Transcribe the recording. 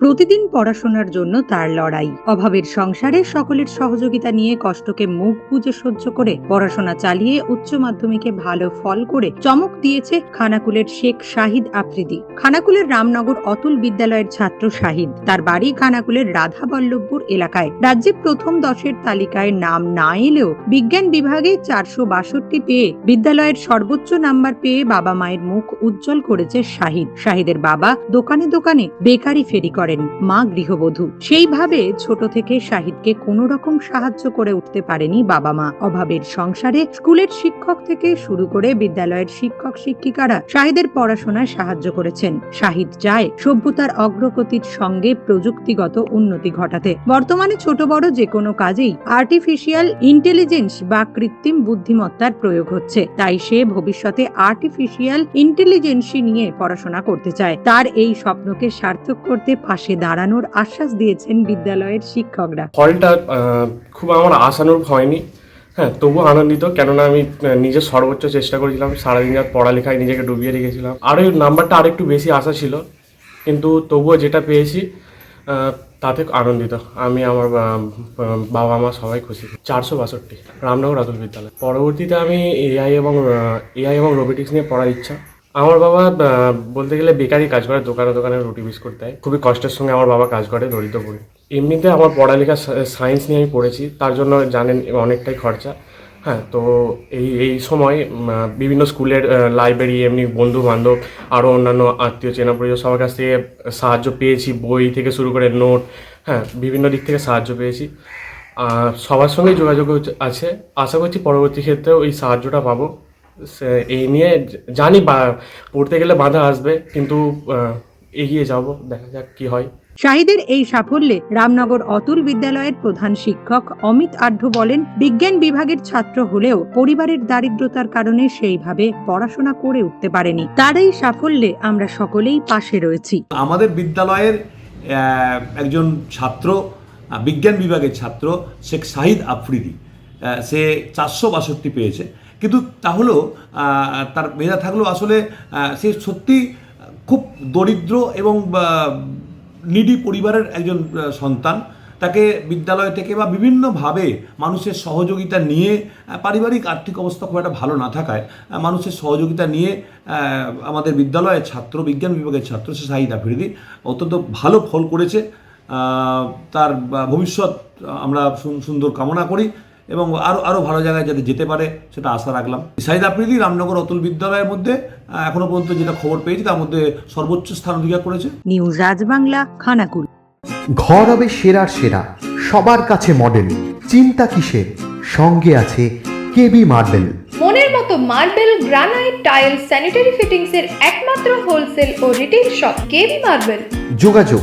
প্রতিদিন পড়াশোনার জন্য তার লড়াই। অভাবের সংসারে সকলের সহযোগিতা নিয়ে কষ্টকে মুখ বুজে সহ্য করে পড়াশোনা চালিয়ে উচ্চ মাধ্যমিকে ভালো ফল করে চমক দিয়েছে খানাকুলের শেখ শাহিদ আফ্রিদি। খানাকুলের রামনগর অতুল বিদ্যালয়ের ছাত্র শাহিদ। তার বাড়ি খানাকুলের রাধা বল্লভপুর এলাকায়। রাজ্যে প্রথম দশের তালিকায় নাম না এলেও বিজ্ঞান বিভাগে চারশো বাষট্টি পেয়ে বিদ্যালয়ের সর্বোচ্চ নাম্বার পেয়ে বাবা মায়ের মুখ উজ্জ্বল করেছে শাহিদ। শাহিদের বাবা দোকানে দোকানে বেকারি ফেরি করেন মা গৃহবধূ। সেইভাবে ছোট থেকে শাহিদকে কোনো রকম সাহায্য করে উঠতে পারেনি বাবা মা অভাবের সংসারে স্কুলের শিক্ষক থেকে শুরু করে বিদ্যালয়ের শিক্ষক শিক্ষিকারা শাহিদের পড়াশোনায় সাহায্য করেছেন। শাহিদ চায় সভ্যতার অগ্রগতির সঙ্গে প্রযুক্তিগত উন্নতি ঘটাতে। বর্তমানে ছোট বড় যে কোনো কাজেই আর্টিফিশিয়াল ইন্টেলিজেন্স বা কৃত্রিম বুদ্ধিমত্তার প্রয়োগ হচ্ছে। তাই সে ভবিষ্যতে আর্টিফিশিয়াল ইন্টেলিজেন্সি নিয়ে পড়াশোনা করতে চায়। তার এই স্বপ্নকে সার্থক করতে পাশে দাঁড়ানোর আশ্বাস দিয়েছেন বিদ্যালয়ের শিক্ষকরা। ফলটা খুব আমার আশানুরূপ হয়নি। হ্যাঁ তবুও আনন্দিত, কেননা আমি নিজের সর্বোচ্চ চেষ্টা করেছিলাম, সারাদিন রাত পড়ালেখায় নিজেকে ডুবিয়ে রেখেছিলাম। আর ওই নাম্বারটা আরেকটু বেশি আশা ছিল, কিন্তু তবুও যেটা পেয়েছি তাতে আনন্দিত। আমি আমার বাবা মা সবাই খুশি। চারশো বাষট্টি, রামনগর আতুল বিদ্যালয়। পরবর্তীতে আমি এআই এবং এআই এবং রোবোটিক্স নিয়ে পড়ার ইচ্ছা। আমার বাবা বলতে গেলে বেকারি কাজ করে, দোকানে দোকানে রুটি বিস্কুট দেয়। খুবই কষ্টের সঙ্গে আমার বাবা কাজ করে দরিদ্র পড়ে এমনিতে আমার পড়ালেখা সায়েন্স নিয়ে আমি পড়েছি, তার জন্য জানেন অনেকটাই খরচা। হ্যাঁ তো এই এই সময় বিভিন্ন স্কুলের লাইব্রেরি এমনি বন্ধু বান্ধব আরও অন্যান্য আত্মীয় চেনা পরিচয় সবার কাছ থেকে সাহায্য পেয়েছি, বই থেকে শুরু করে নোট হ্যাঁ বিভিন্ন দিক থেকে সাহায্য পেয়েছি। সবার সঙ্গেই যোগাযোগ আছে। আশা করছি পরবর্তী ক্ষেত্রেও এই সাহায্যটা পাবো। এই নিয়ে জানি পড়তে গেলে বাধা আসবে কিন্তু এগিয়ে যাব দেখা যাক কি হয়। শাহিদের এই সাফল্যে রামনগর অতুল বিদ্যালয়ের প্রধান শিক্ষক অমিত আঢ্য বলেন বিজ্ঞান বিভাগের ছাত্র হলেও পরিবারের দারিদ্রতার কারণে সেইভাবে পড়াশোনা করে উঠতে পারেনি। তার এই সাফল্যে আমরা সকলেই পাশে রয়েছি। আমাদের বিদ্যালয়ের আহ, একজন ছাত্র বিজ্ঞান বিভাগের ছাত্র শেখ শাহিদ আফ্রিদি আহ, সে চারশো বাষট্টি পেয়েছে। কিন্তু তাহলেও তার মেধা থাকলেও আসলে সে সত্যি খুব দরিদ্র এবং নিডি পরিবারের একজন সন্তান। তাকে বিদ্যালয় থেকে বা বিভিন্নভাবে মানুষের সহযোগিতা নিয়ে পারিবারিক আর্থিক অবস্থা খুব একটা ভালো না থাকায় মানুষের সহযোগিতা নিয়ে আমাদের বিদ্যালয়ের ছাত্র, বিজ্ঞান বিভাগের ছাত্র সে শাহিদ আফ্রিদি অত্যন্ত ভালো ফল করেছে। তার ভবিষ্যৎ আমরা সুন্দর কামনা করি। এবং আরও আরও ভালো জায়গায় যাতে যেতে পারে সেটা আশা রাখলাম। শাহিদ আফ্রিদি রামনগর অতুল বিদ্যালয়ের মধ্যে এখনও পর্যন্ত যেটা খবর পেয়েছি তার মধ্যে সর্বোচ্চ স্থান অধিকার করেছে। নিউজ রাজ বাংলা খানাকুল। ঘর হবে সেরার সেরা সবার কাছে মডেল চিন্তা কিসের? সঙ্গে আছে কেবি মার্বেল। মনের মতো marble granite tile sanitary fittings এর একমাত্র হোলসেল ও রিটেল শপ কেবি মার্বেল। যোগাযোগ